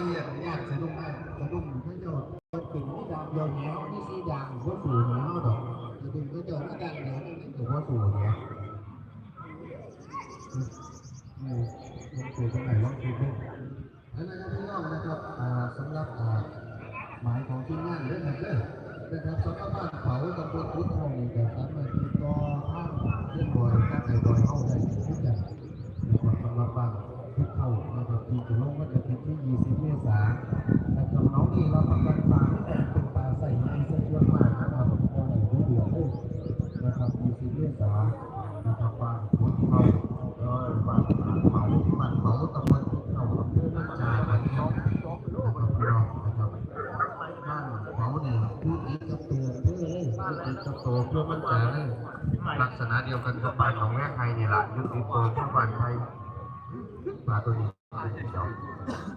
ตีอะยากสะดุ้งได้สะดุ้งเขาเจ้าเป็นที่ดาวเดียวเหนียวนี่สีดางหัวสูงเหนียวดอกสะดุ้งเขาเจ้าไม่ดังเหนียวนี่ถือว่าสูเนี่ยลองสูงตรงไหนลองคิดดูอันนั้นก็พี่น้องนะครับสำหรับหมายของทีมงานเรื่องนั้นเลยนะครับสำหรับบ้านเขาตำบลพุทธองนี่ก็สามารถติดต่อทางเรื่องบอยทางไอ้บอยเข้าได้ทุกอย่างสำหรับบ้านพุทธเข้านะครับที่จะลงก็จ เมษายนะครับบ้านพุทธเข้าเออบ้านเขาบ้านเขาตำบลพุทธเข้าอำเภอแม่จาบ้านเขานะครับพี่น้องนะครับบ้านเขาเนี่ยพูดอีกกับตัวเพื่อเลยพูดอีกกับตัวเพื่อมันจะเลยลักษณะเดียวกันกับบ้านของแม่ไทยนี่แหละยุติโตเพื่อบ้านไทยมาตัวนี้เจ้า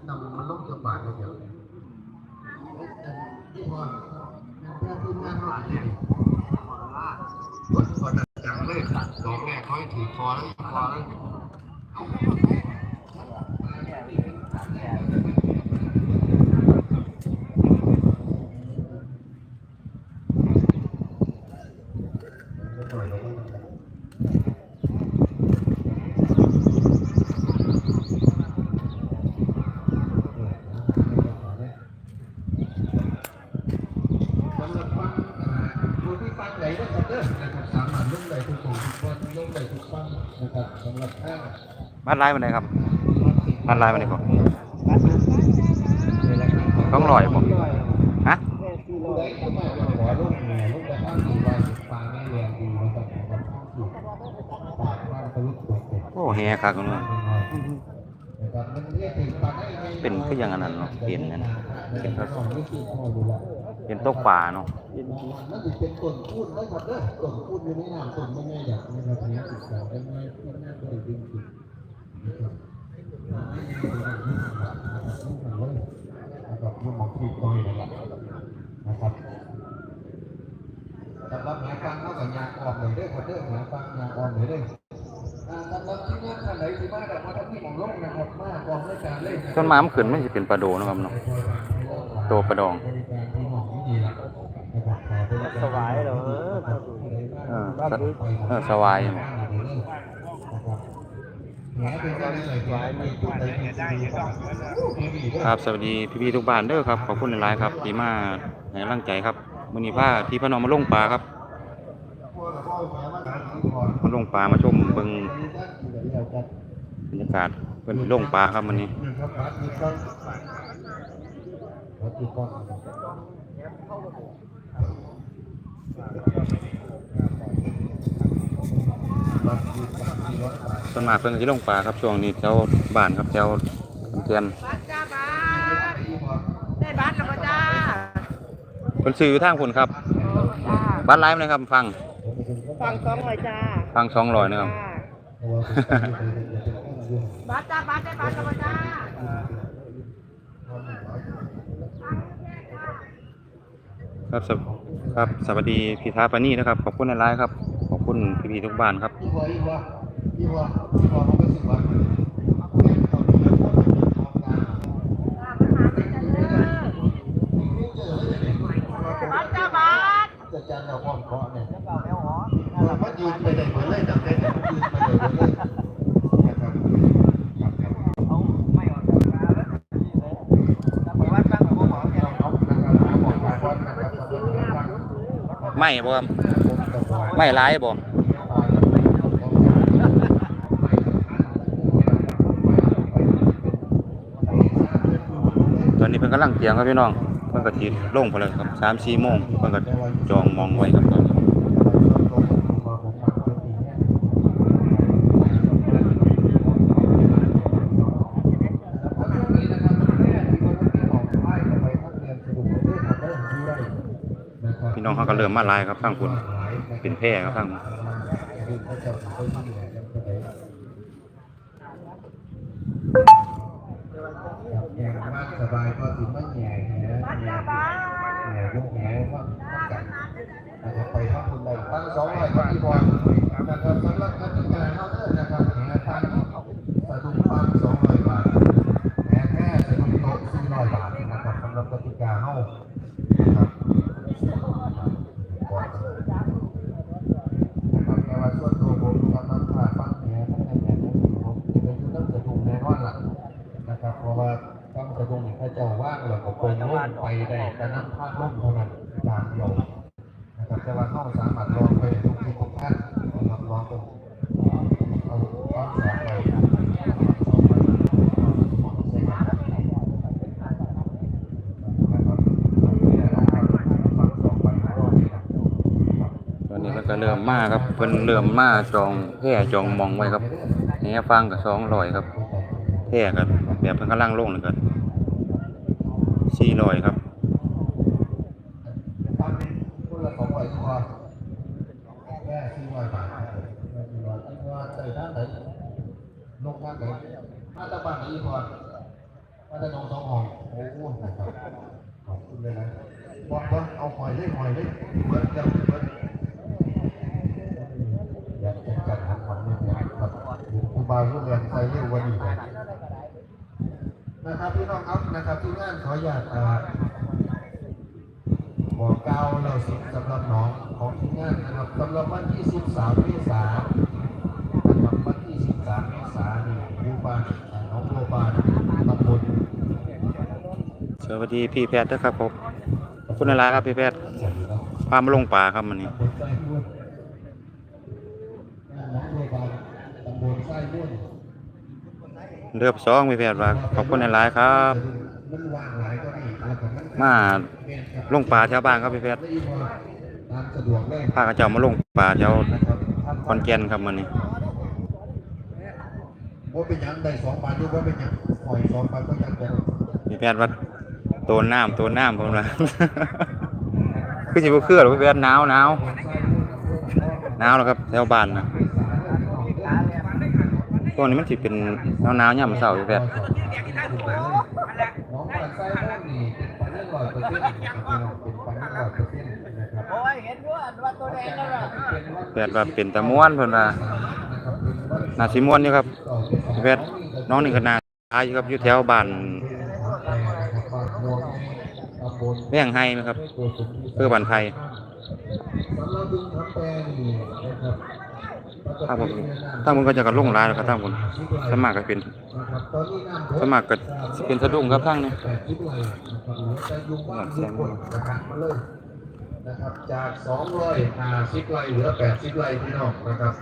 นำมันลงจากบ้านเลยเดียวที่พอแม่พูดงานเขาอีกคนคนนั้นจังเลยดอกแม่ เขาให้ถือคอแล้วคอแล้ว สำหรับฟังผู้ที่ฟังไหนก็จะเด้อนะครับสามารถลงได้ทุกคนทุกวันลงได้ทุกฟังนะครับสำหรับท่าน บ้านไร่มาไหนครับบ้านไร่มาไหนก่อนต้องลอยบ่ฮะผู้เข้ามาขอลงแหน่ลงไปทางดีวันฟังไม่เรียนดีนะครับกับทางถูกปากบ้านทะลุตัวเป็ดโอ้แฮคักเนาะนะครับมันเรียกถึงปากได้นอย่างนั้นเนาะเปลี่ยนนั่นเป็นก็ก็สอนวิธีพอดูละเป็นตกป่าเนาะมันจะเป็นต้นพูดได้หมดเด้อต้นพูดอยู่ในน้ำต้นไม่ง่ายอย่างนะครับเนี้ยศึกษาได้ง่ายที่น่าจะได้ดึงจิต นะครับนะครับนี่มันคือก้อยนะครับนะครับสำหรับหาฟังเข้ากับยาออมเลยเด้อคนเด้อหาฟังยาออมเลยเด้ออ่าสำหรับที่นี่ท่านไหนที่มาแต่มาทั้งที่ของลงนะครับมากองด้วยการเล่นต้นไม้มันขึ้นมันสิเป็นปลาโดนะครับเนาะตัวปลาดองสบายเหรอเออสเออสวายหมด ครับสวัสดีพี่ๆทุกบ้านเด้อครับขอบคุณหลายๆครับที่มาให้กำลังใจครับมือนี้พาพี่พน้องมาลงปลาครับมาลงปลามาชมเบิงบรรยากาศเพิ่นลงปลาครับมื้อนี้ ส่วนมากเพิ่นสิลงปลาครับช่วงนี้แถวบ้านครับแถวเตือนบัตรจ้าบัตรได้บัตรแล้วก็จ้าเพิ่นซื้ออยู่ทางพุ่นครับจ้าบ้านไลฟ์นะครับฟังฟังสองเลยจ้าฟัง200นะครับบัตรจ้าบัตรได้บัตรแล้วก็จ้าครับสวครับสวัสดีพี่ท้าปานี่นะครับขอบคุณหลายๆครับขอบคุณพี่ๆทุกบ้านครับ พี่วัวพี่วัวพี่วัวพี่วัวเขาไปสิวัวบัตรจ้าบัตรจะจันเราพร้อมเคาะเนี่ยเราก็ยืนไปได้เหมือนเลยจำได้ยืนไปเลยเหมือนเลยไม่บ่ไม่ร้ายบ่ตอนนี้เพิ่นกำลังเตรียมครับพี่น้องเพิ่นก็สิลงพุ่นแล้วครับ3-4โมงเพิ่นก็จองมองไว้ครับตอนนี้พี่น้องเขาก็เริ่มมาลายครับทางพุ่นเป็นแพร่ครับทาง บายก็ถึงไม่แง่แง่บัตรแง่จ้าบัตรแง่ยกแง่ว่ากันนะครับไปทำบุญใดตั้งสองร้อยที่บอลนะครับสำหรับการจัดการเขาเด้อนะครับแง่ตันสะดุ้งฟังสองร้อยบาทแง่แค่สะดุ้งโต๊ะสี่ร้อยบาทนะครับสำหรับกติกาเขานะครับก่อนนะครับแต่ว่าส่วนตัวผมกำลังผ่านฟังแหนทั้งในแหนทั้งในผมจะเป็นชุดนักสะดุงแน่นอนล่ะนะครับเพราะว่าต้องสะดุงนี่เขาเจ้าว่างแล้วก็คงล่มไปได้แต่น้ำพาดล่มเท่านั้นจางเดียวนะครับแต่ว่าเขาสามารถลองไปทุกที่ทุกท่านนะครับลองตรงเอาความสองไปนะครับฟังสองไปก็ได้ครับ ตอนนี้มันก็เริ่มมาครับ เพิ่นเริ่มมาจองแพร่จองมองไว้ครับแหฟังก็200ครับแพร่ก็แบบเพิ่นกำลังลงนี่ก็400ครับตอนนี้คนละสองร้อยพอแค่สี่ร้อยบาทครับผมแค่สี่ร้อยคิดว่าใส่ท่านไหนลงท่านไหนมาตะบ้านไหนพอมาตะนองสองห้องโอ้โหนะครับขอบคุณเลยนะบอลบอลเอาหอยเลยหอยเลยเบิร์ดเดียวเบิร์ดอยากจะจัดหาความเนี่ยนะครับ ครูบาลูกเรียนใส่เร็ววันนี้นะครับพี่น้องครับนะครับที่งานขออนุญาตอ่าบอกเก้าเราสิสำหรับน้องของทีมงานนะครับสำหรับวันที่ 13เมษายนนะครับวันที่ 13เมษายนนี่อยู่บ้านน้องบัวบานตำบลสวัสดีพี่แพทย์ด้วยครับผมคุณหลาครับพี่แพทย์พามาลงป่าครับมื้อนี้ ตำบลไส้ม่วนหน้องบัวบานตำบลไส้ม่วน เรือบสองพี่แพทย์ว่าขอบคุณหลายๆครับ มาลงป่าแถวบ้านครับพี่แพทย์พามสะเลยพาเจ้ามาลงป่าแถวนะคอนแกนครับมื้อนี้ว่าเป็นยังได้สองบาทด้วยว่าเป็นยังหอยสองบาทก็ยังจะพี่แพทย์ว่าโตนน้ำโตนน้ำผมว่าคือสิบ่คือหรือพี่แพทย์หนาวหนาวหนาวแล้วครับแถวบ้านนะ ตรงนี้มันสิเป็นหนาวหนาวๆยามเนี่ย์น้องปลาไส้พวกนี้เป็นปลาเนื้อยเปอร์เซ็นต์นะครับเปลาเนื้อร้อยนต์นะครับโอ้ยเห็นด้วยว่าตัวแดงนั่นแหละแพทย์ว่าเป็นตะม่วนเพิ่นว่านาสิม่วนอยู่ครับแพทย์น้องนี่ก็น่าอายอยู่ครับอยู่แถวบ้านแม่งไห้นะครับเพื่อบ้านไผ ถ้าผมถ้าผมก็จะกระลงร้ายแล้วครับถ้าผมสมัครก็เป็นสมัครก็เป็นสะดุ้งครับทั้งนี้นะครับจาก250ไร่เหลือ80ไร่พี่น้องนะครับ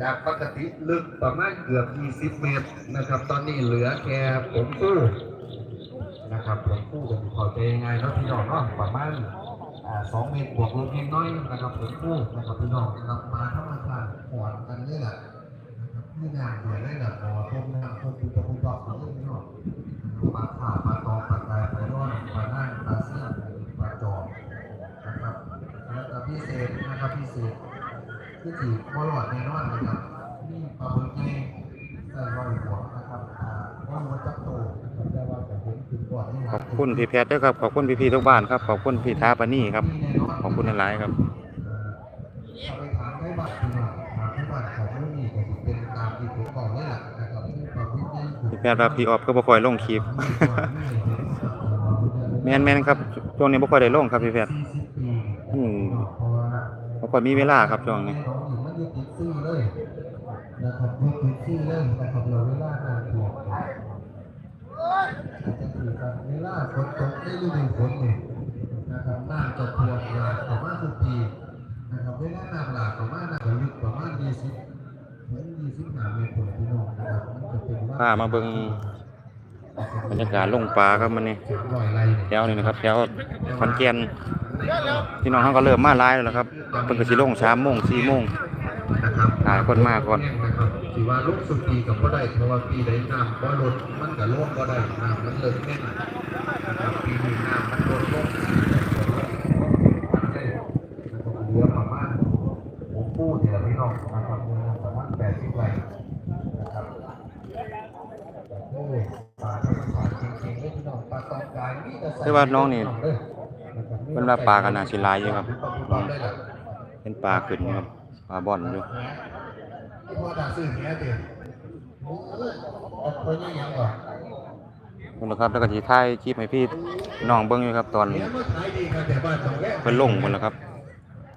จากปกติลึกประมาณเกือบ20เมตรนะครับ ตอนนี้เหลือแค่ผมคู่นะครับผมคู่กันอยู่พอใจยังไงเนาะพี่น้องเนาะประมาณ สองเมตรบวกลบนิดน้อยนะครับผมคู่นะครับพี่น้องนะครับมาธรรมชาติหอนกันนี่แหละนะครับที่น้ำเดือดได้แหละพอต้มน้ำต้มปุตะปุตะของพี่น้องปลาข่าปลาตองปลากายปลาร่อนปลาหน้าปลาเสี่ยงปลาจอมนะครับแล้วก็พิเศษนะครับพิเศษที่สี่บอลอดแน่นอนนะครับนี่ปลาบึกนี่ใส่รอยหัวนะครับอ่าว่าหัวจับโต นะครับแต่ว่าแต่ผมถึงก่อนนี่ขอบคุณพี่แพทย์ด้วยครับ ขอบคุณพี่ๆทุกบ้านครับ ขอบคุณพี่ท้าปานี่ครับ ขอบคุณหลายๆครับเอาไปถามให้บัตรดีกว่าถามให้บัตรของผู้นี่ก็สิเป็นตามที่ผมบอกนี่แหละนะครับที่ปลาบึกนี่พี่แพทย์ว่าพี่ออฟก็บ่ค่อยลงคลิป แม่นๆครับช่วงนี้บ่ค่อยได้ลงครับพี่แพทย์อืมเพราะว่าบ่ค่อยมีเวลาครับช่วงนี้น้องหญิงมันอยู่ติดซี่เลยนะครับอยู่ติดซี่เลยนะครับเราเวลานานตัว อาจจะคือกับเวลาฝนตกในฤดูฝนเนี่ยนะครับน้ำจะทวมหลากประมาณทุกปีนะครับเวลาน้ำหลากประมาณน้ำลึกประมาณ20ถึง25เมตรต่อพี่น้องนะครับมันจะเป็นพามาเบิ่งบรรยากาศลงปลาครับมื้อนี้ร้อยไร่แถวนี้นะครับแถวขอนแก่นพี่น้องเขาก็เริ่มมาหลายแล้วครับเพิ่นก็สิลง3โมง4โมง นะครับหลายคนมากก่อนนะครับถือว่าลูกสุดปีกับก็ได้เพราะว่าปีใดน้ำก็ลดมันก็ล่วงก็ได้น้ำมันเลิกเล่นนะครับปีนี้น้ำมันลดลงเหลือประมาณผมพูดเนี่ยพี่น้องนะครับเหลือประมาณแปดสิบไร่นะครับโอ้ยปลาธรรมชาติจริงๆเลยพี่น้องปลาตองกายมีแต่ใส่คือว่าน้องนี่เด้อนะครับเพิ่นว่าปลาก็น่าสิหลายอยู่ครับปลาได้ล่ะเป็นปลาขึ้นอยู่ครับ ปลาบ่อนอยู่ที่พ่อตาซื้อแม่เต็มเอาไปยังยังก่อนคุณนะครับแล้วก็สิถ่ายคลิปให้พี่น้องเบิ่งอยู่ครับ ตอนเนี้ยมันขายดีครับแต่บ้านสองแรกเพิ่นลงพุ่นแล้วครับ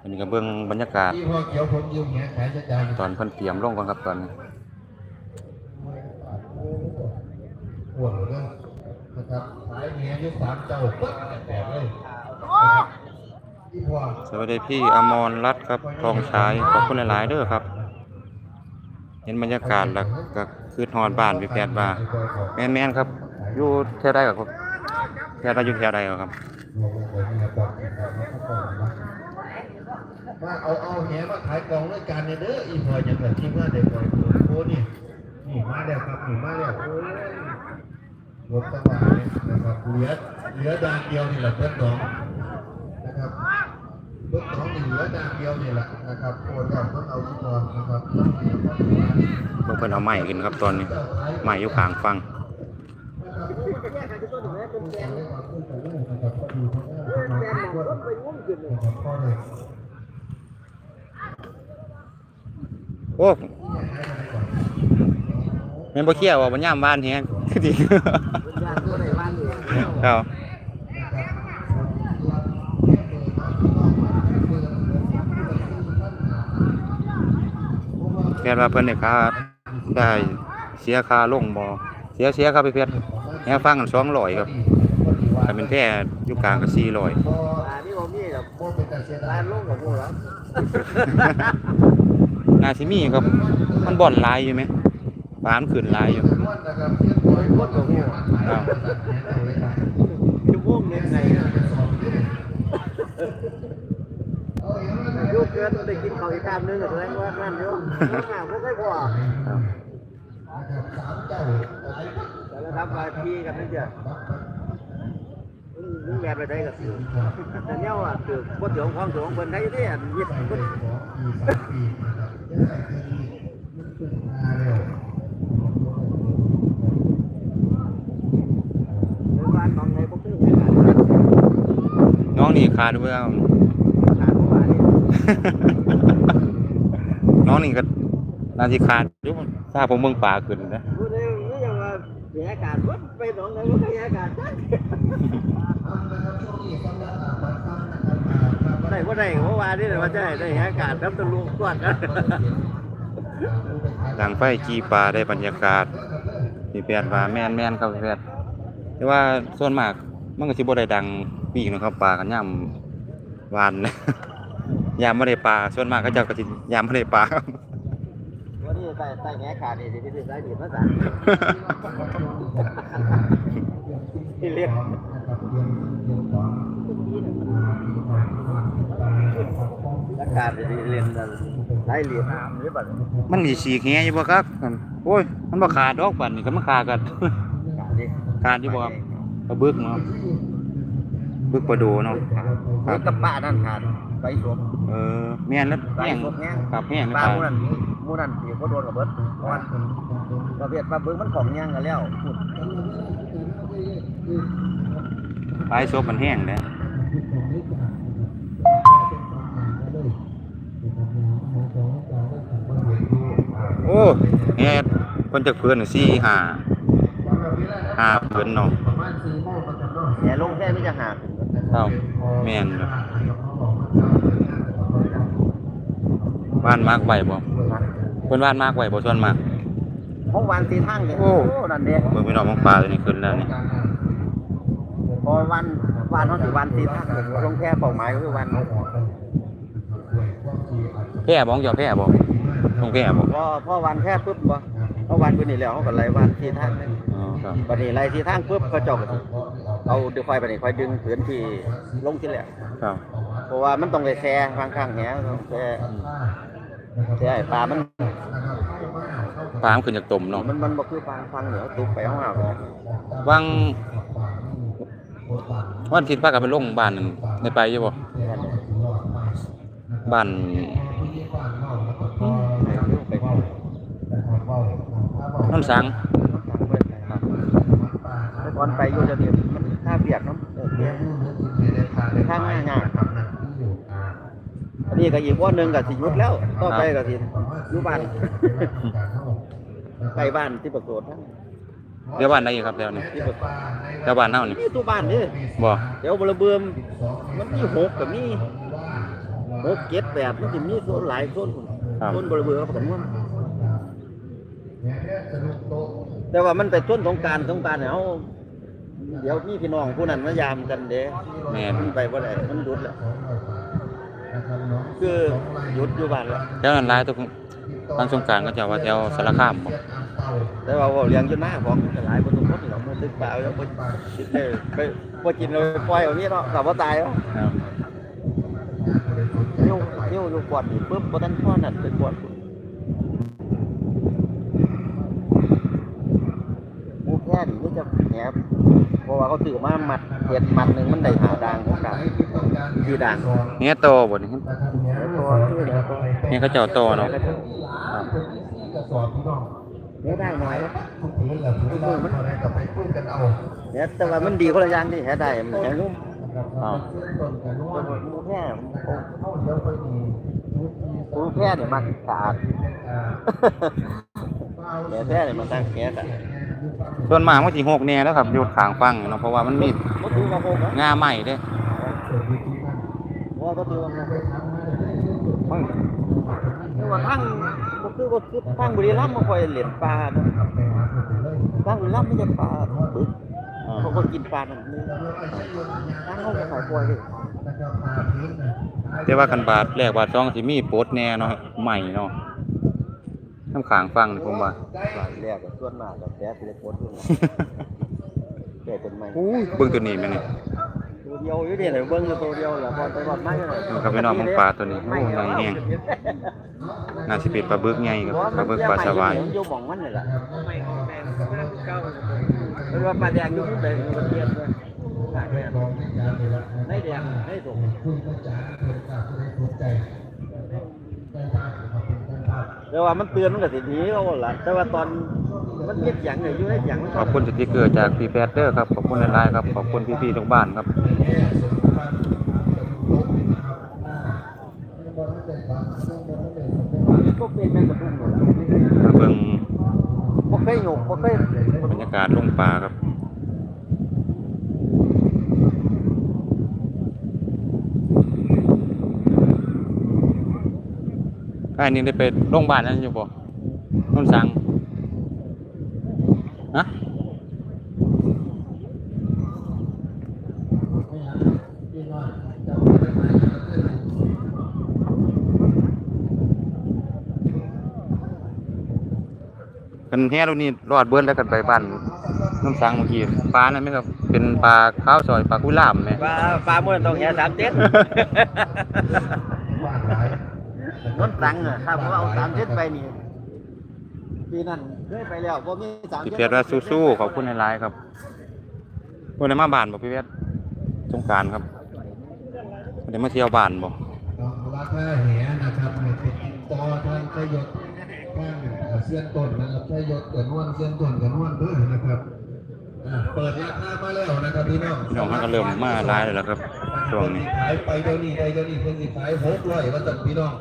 อันนี้ก็เบิ่งบรรยากาศที่พ่อเขียวผมยืมเงี้ยขายจะจานตอนเพิ่นเตรียมลงก่อนครับตอนนี้ห่วงเลยนะครับขายเงี้ยยุคสามเจ้าปึ๊บแตกเลยนะครับที่พ่อ สวัสดีพี่อมรรัตน์ครับทองชายขอบคุณหลาย ๆเด้อครับ เห็นบรรยากาศแล้วก็คือฮอดบ้านพี่แปดว่าแม่นครับอยู่แถวใดครับแถวใดอยู่แถวใดครับว่าเอาเอาแหมาขายกองด้วยกันเนี่ยเด้ออีพอจะเกิดที่เมื่อเด็กพอยโอ้นี่นี่มาแล้วครับนี่มาแล้วโอ้ยรถสบายนะครับเหลือเหลือดางเดียวนี่แหละเพื่อนน้อง ถน้องนี่เหลือดางเดียวนี่แหละนะครับโอ้ยเอาต้องเอาที่นอนนะครับเบิ่งเพิ่นเอาไม้ขึ้นครับตอนนี้ไม้อยู่ข้างฟังโอ้แม่นบ่เคี่ยวว่าบ่ย่ามบ้านแฮงคือดีครับ แพทย์ว่าเพิ่นได้ค่าได้เสียค่าลงบ่เสียเสียครับพี่เพชรแฮฟังกัน200ครับถ้าเป็นแพทย์อยู่กลางก็400อ่านี่ผมนี่แบบร้านลงกับกูแล้วน่าสิมีครับ มันบ่อนหลายอยู่ไหมปลามันขึ้นหลายอยู่ครับ จะม่วงยังไงยุคเกินได้กินข้าวอีกคำนึงแสดงว่านั่นเยอะมากพวกไอ้พวกแต่ละครับมาพี่กันนั่เจ้ะมึงแบบไปได้กับสิแต่เนี้ยว่าคือบ่ถึงของถึงของคนไทยที่อันยึดคนบ้านบางในพวกนี้ไม่ขาดน้องนี่ขาดเบื่อขาดมาเนี่ยน้องนี่ก็น่าสิขาดอยู่ถ้าผมเบิ่งปลาขึ้นนะพูดเลยนี่ยังว่าเสียอากาศวัดไปหนองไหนว่าเสียอากาศจังได้ว่าได้เมื่อวานนี่ว่าจะได้อากาศน้ำตะลุงกวดนะดังไฟจีปลาได้บรรยากาศพี่แปดว่าแม่นแม่นครับพี่แปดแต่ว่าส่วนมากมันก็สิบ่ได้ดังปีกนะครับปลากันย่ำวานนะ ยามบ่ได้ปลาส่วนมากก็เจ้าก็สิยามบ่ได้ปลาครับวันนี้ใต้ใต้แง่ขาดนี่ที่ที่ใต้ดีภาษาที่เรียกอากาศที่เรียนใต้เรียนหรือเปล่ามันมีสีแหอยู่บ่ครับโอ้ยมันบ่ขาดดอกปันนี่ก็มันขาดกันขาดดิขาดอยู่บ่ครับกระบึกเนาะบึกปลาโดเนาะครับกระปะนั่นขาด ไปสวมเออแม่นแล้วไปแห้งสวมแง่ครับแห้งปลานะครับหมูนั่นหมูนั่นที่เขาโดนกับเบิดวันประเภทปลาบึ้งมันของย่างกันแล้วพูดปลายซบมันแห้งเด้อโอ้แฮ่เพิ่นจักเพิ่นน่ะ4 5 5เพิ่นเนาะเนี่ยลงแค่ไม่จะหาครับแม่นเด้อ บ้านมากไว้บ่เพิ่นบ้านมากไว้บ่ส่วนมากห้องวานตีทางเลยโอ้นั่นเด้เบิ่งพี่น้องมองปลาตัวนี้ขึ้นแล้วนี่พอวันวันเขาถือวันตีทางลงแค่เป้าหมายก็คือวันแพร่บ่ยอมแพร่บ่ต้องแพร่บ่พอพอวันแค่ปุ๊บบ่พอวันคนนี้แล้วเขาก็ไล่วันตีทางเลยอ๋อครับบัดนี้ไล่ตีทางปุ๊บเขาเจาะก็สิเอาเดี๋ยวไฟบัดนี้ไฟดึงผืนที่ลงที่แหละครับ เพราะว่ามันต้องไปแช่ข้างข้างๆแหต้องแช่แช่ไอ้ปลา มันปลามันขึ้นจากตุ่มเนาะมันมันบ่คือปลาฟังเหนือตุกไปห้องเอาวังวันอาทิตย์พากันไปลงบ้านนั่นได้ไปอยู่บ่บ้านน้ำสังแต่ก่อนไปอยู่จะเดียวมันค่าเบียดเนาะเออเบียดข้างง่ายๆ อันนี้ก็อีกวันหนึ่งก็สิหยุดแล้วต่อไปก็สิอยู่บ้านใกล้บ้านที่ประโกฏทั้งเดี๋ยวบ้านใดอีกครับเดี๋ยวนี้เดี๋ยวบ้านเฮานี่นี่ตัวบ้านนี่บ่เดี๋ยวบระเบิมมันมีหกกับมีหกเจ็ดแปดมันจะมีโซนหลายโซนพุ่นครับโซนบระเบิมกับมันแต่ว่ามันไปต้นสงกรารสงกรารเนี่ยเขาเดี๋ยวมีพี่น้องผู้นั้นมายามกันเด้แม่นมันไปว่าไหนมันหยุดแล้ว คือหยุดอยู่บ้านแล้วแถวนั้นหลายตัวทางสงกรารก็จะว่าแถวสารคามบ่แต่ว่าว่าเลี้ยงอยู่หน้าของหลายคนทุกคนเราไม่ตึกเปล่าแล้วไปกินเลยไปไปกินเลยปล่อยเอานี่เนาะแต่ว่าตายแล้วครับนิ้วนิ้วอยู่กวาดนี่ปุ๊บบ่ทันพ่อนั่นไปกวาดหมูแค่นี่มันจะแหบเพราะว่าเขาถือมามัดเห็ดมัดหนึ่งมันได้หาด่างของกัน คือด่างเนี้ยโตบ่นี่ตัวคือเดี๋ยวตัวเนี่ยเขาเจ้าโตเนาะเดี๋ยวได้หน่อยแล้วทุกทีแหละทุกคนมันอะไรกับไปคุยกันเอาเดี๋ยวแต่ว่ามันดีคนละอย่างที่แหได้มันอย่างนู้นอ้าวต้นกันว่าหมูแค่เข้าเดี๋ยวไปดีหมูแค่เนี่ยมันสะอาดแหแค่เนี่ยมันตั้งแค่กันส่วนมากมันสิหกแน่แล้วครับอยู่ข้างฟังเนาะเพราะว่ามันมีก็ถือว่าโกงนะงาใหม่เด้เพราะ ว่าก็ถือว่าโกงมันคือว่าทั้งก็คือว่าคือทั้งบุรีรัมย์มาคอยเหรียญปลาเนาะทั้งบุรีรัมย์ไม่ใช่ปลาบึกอ่าเขาก็กินปลาหนึ่งทั้งเขาก็ขายกล้วยเลยแต่ว่าคันบาทแรกบาทสองสิมีโปดแน่เนาะใหม่เนาะน้ำข้างฟังนี่ผมว่าหลายแรกก็ส่วนมากก็แซ่บเลยโคตรเลยแก่เป็นใหม่อุ้ยเบิ่งตัวนี้แม่นี่ ตัวเดียวอยู่เดียวเลยเบิ้งตัวเดียวแหละพอไปก่อนไม่เลยครับพี่น้องมึงปลาตัวนี้โอ้ใหญ่แฮงน่าสิเป็นปลาบึกใหญ่ครับปลาบึกปลาสวายอยู่หม่องมันนี่แหละเป็นว่าปลาแดงอยู่ที่ไหนมันเทียบเลยได้แดงได้สุกแต่ว่ามันเตือนมันก็สิหนีเขาหล่ะแต่ว่าตอน มันเงียบหยังเนี่ยอยู่ในหยังมันขอบคุณสติกเกอร์จากพี่แพทเดอร์ครับขอบคุณหลายๆครับขอบคุณพี่ๆทุกบ้านครับก็เป็นแม่กระทุ่มหมดมาเบิ่งบ่เคยหยกบ่เคยบรรยากาศลงปลาครับใกล้นี้ได้ไปโรงพยาบาลนั้นอยู่บ่นนสัง ฮะกันแฮ่รุ่นนี้รอดเบิ้ลแล้วกันไปบ้านน้ำสังเมื่อกี้ปลานั่นไหมครับ เป็นปลาข้าวซอยปลากุหลาบไหมปลาปลาเมื่อต้องแห่สามเจ็ดนนตังอะถ้าผมเอาสามเจ็ดไปนี่ปีนั้นเคย ไปแล้วบ่มีสามพี่เจ็ดเพชรว่าสู้ๆขอบคุณในไลน์ครับวันนี้มาบ้านบ่พี่เพชรสงกรารครับวันนี้มาเที่ยวบ้านบ่ราคาแหนะครับให้ติดต่อทางชยศทางเสียนต้นนะครับชยศกับนวลเสียนต้นกับนวลเด้อนะครับอ่าเปิดราคามาแล้วนะครับพี่น้องพี่น้องเขาก็เริ่มมาไลน์แล้วครับช่วงนี้ขายไปเดี๋ยวนี้ได้เดี๋ยวนี้เพิ่นสิขายหกร้อยว่าจังพี่น้อง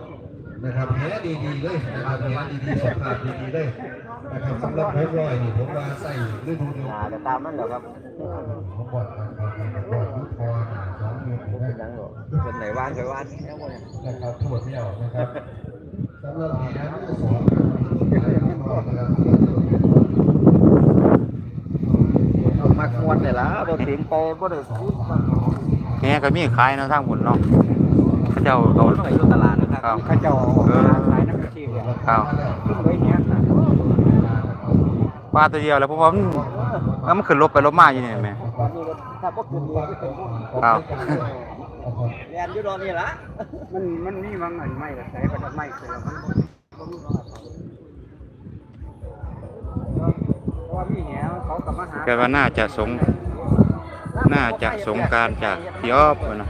นะครับแหดีๆเลยนะครับแหดีๆสภาพดีๆเลยนะครับสำหรับหกร้อยนี่ผมว่าใส่ฤดูเดียวอ่าจะตามนั่นแหละครับผมบอกครับบอกยุทธรสองเดือนบ่ได้เป็นหยังหรอกเป็นไหนว่างไปว่างแล้วบ่เนี่ยนะครับทั่วเที่ยวนะครับสำหรับแหที่สองนะครับมักมวนนี่ล่ะบ่ถึงไปบ่ได้ซื้อมาแหก็มีขายเนาะทางบุญเนาะเขาเจ้าเอาเอาไปอยู่ตลาดนะ ครับครับเขาเจ้าขายน้ำชีเนี่ยครับขึ้นไว้เนี้ยนะปลาตัวเดียวแล้วผมว่ามันแล้วมันขึ้นรถไปรถมาอยู่นี่แม่ตอนนี้ก็ถ้าพวกคุณนี่ก็เป็นพวกครับแลนอยู่ดอนนี่ล่ะมันมันมีบางอันไม่ก็ใช้ประดับไม่เคยแล้วมันบ่มีรอดเพราะว่ามีแหนเขากลับมาหาแกว่าน่าจะสง น่าจะสงกรารจากพี่ออฟเนาะ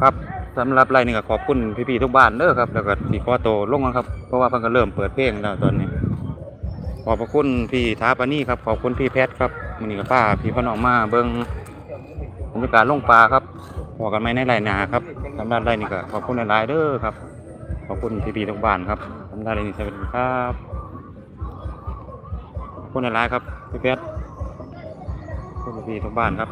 ครับสำหรับไลน์นี่ก็ขอบคุณพี่ๆทุกบ้านเด้อครับ แล้วก็สีขอโตลงแล้วครับ เพราะว่าเพิ่นก็เริ่มเปิดเพลงแล้วตอนนี้ ขอบพระคุณพี่ท้าปานี่ครับ ขอบคุณพี่แพทย์ครับมื้อนี้ก็พาพี่พ่อน้องมาเบิ่งบรรยากาศลงปลาครับพอกันไหมในไร่นาครับสำหรับไร่นี่ก็ขอบคุณหลายๆเด้อครับ ขอบคุณพี่ๆทุกบ้านครับทำได้เลยนี่สวัสดีครับขอบคนหลายๆครับพี่เพชรคนพี่ทุกบ้านครับ